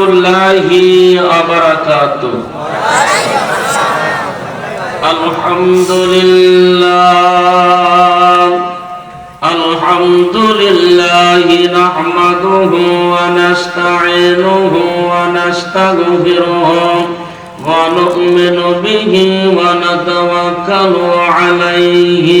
রহমতুল্লাহি আবারাকাতু আলহামদুলিল্লাহ। আলহামদুলিল্লাহি নাহমাদুহু ওয়া নাস্তাঈনুহু ওয়া নাস্তাগফিরুহু ওয়া নু'মিনু বিহি ওয়া নাতাওয়াক্কালু আলাইহি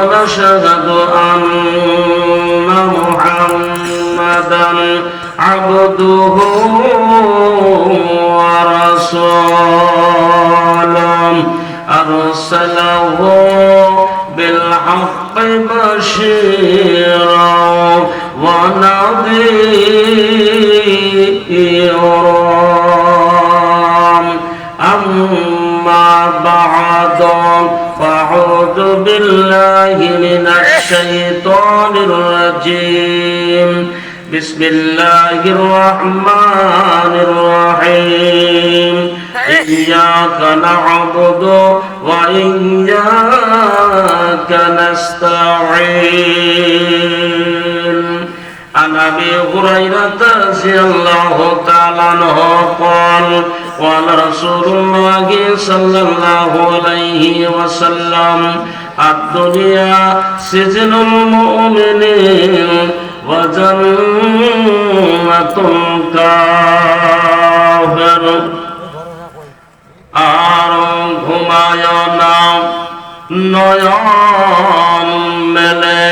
ونشهد أن محمدا عبده ورسوله أرسله بالحق بشيرا ونذيرا أما بعد فأعوذ بالله من الشيطان الرجيم بسم الله الرحمن الرحيم إياك نعبد وإياك نستعين عن ابي هريره رضي الله تعالى عنه قال قال رسول الله صلى الله عليه وسلم الدنيا سجن المؤمنين وجنة الكافر আর ঘুমায় না নয়ন মেলে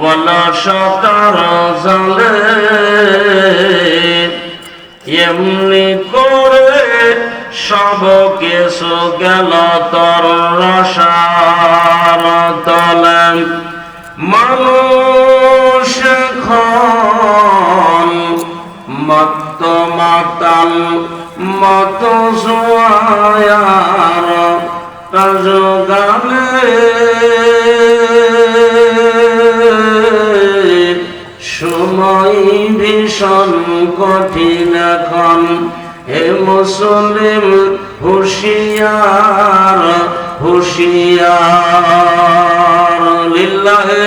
বলসতার জলে এমনি করে সব কিছু গেল তোর রসার তলে মানুষ এখন মত মাতাল, মত জোয়ার কাজগালে সময় ভীষণ কঠিন এখন হে মুসলিম, হুশিয়ার হুশিয়ার। লিল্লাহে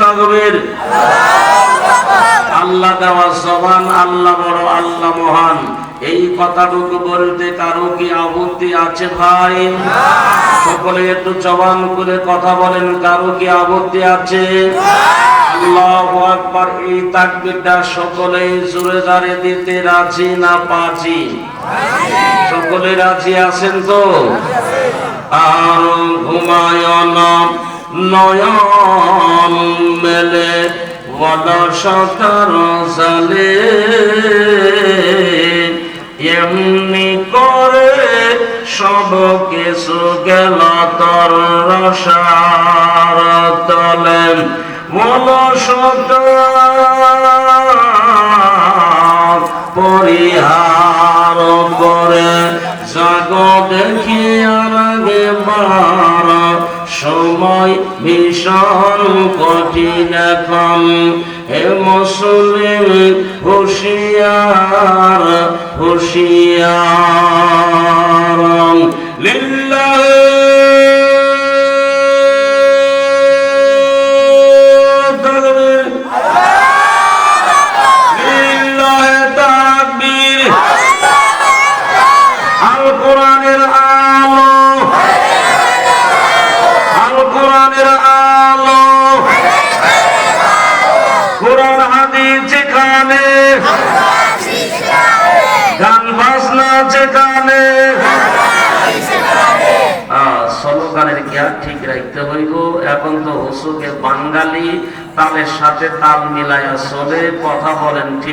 তাকবীর। আল্লাহ দেওয়া সবান আল্লাহ বড়, আল্লাহ মহান। এই কথাটুকু বলতে কারও কি আপত্তি আছে ভাই? সকলে একটু জবান করে কথা বলেন, কারও কি আপত্তি আছে? আল্লাহ আকবার, এই তাকবীরটা সকলে জোরে জারে দিতে রাজি না পাজি? সকলে রাজি আছেন তো? আর ঘুমায় নয়ন মেলে বলসতার জালে। এমনি করে সব কিছু গেল তোর রসার তলে। বলসতার পরিহার করে। জাগ দেখি আর আগে বার সময় ভীষণ কঠিন এখন। হে মুসলিম হুশিয়ার হুশিয়ার। লিল্লাহ স্লোগানের জ্ঞান ঠিক রাখতে হইব এখন তো হুসুকে বাঙালি তাদের সাথে তাল মিলাইয়া চলে, কথা বলেন ঠিক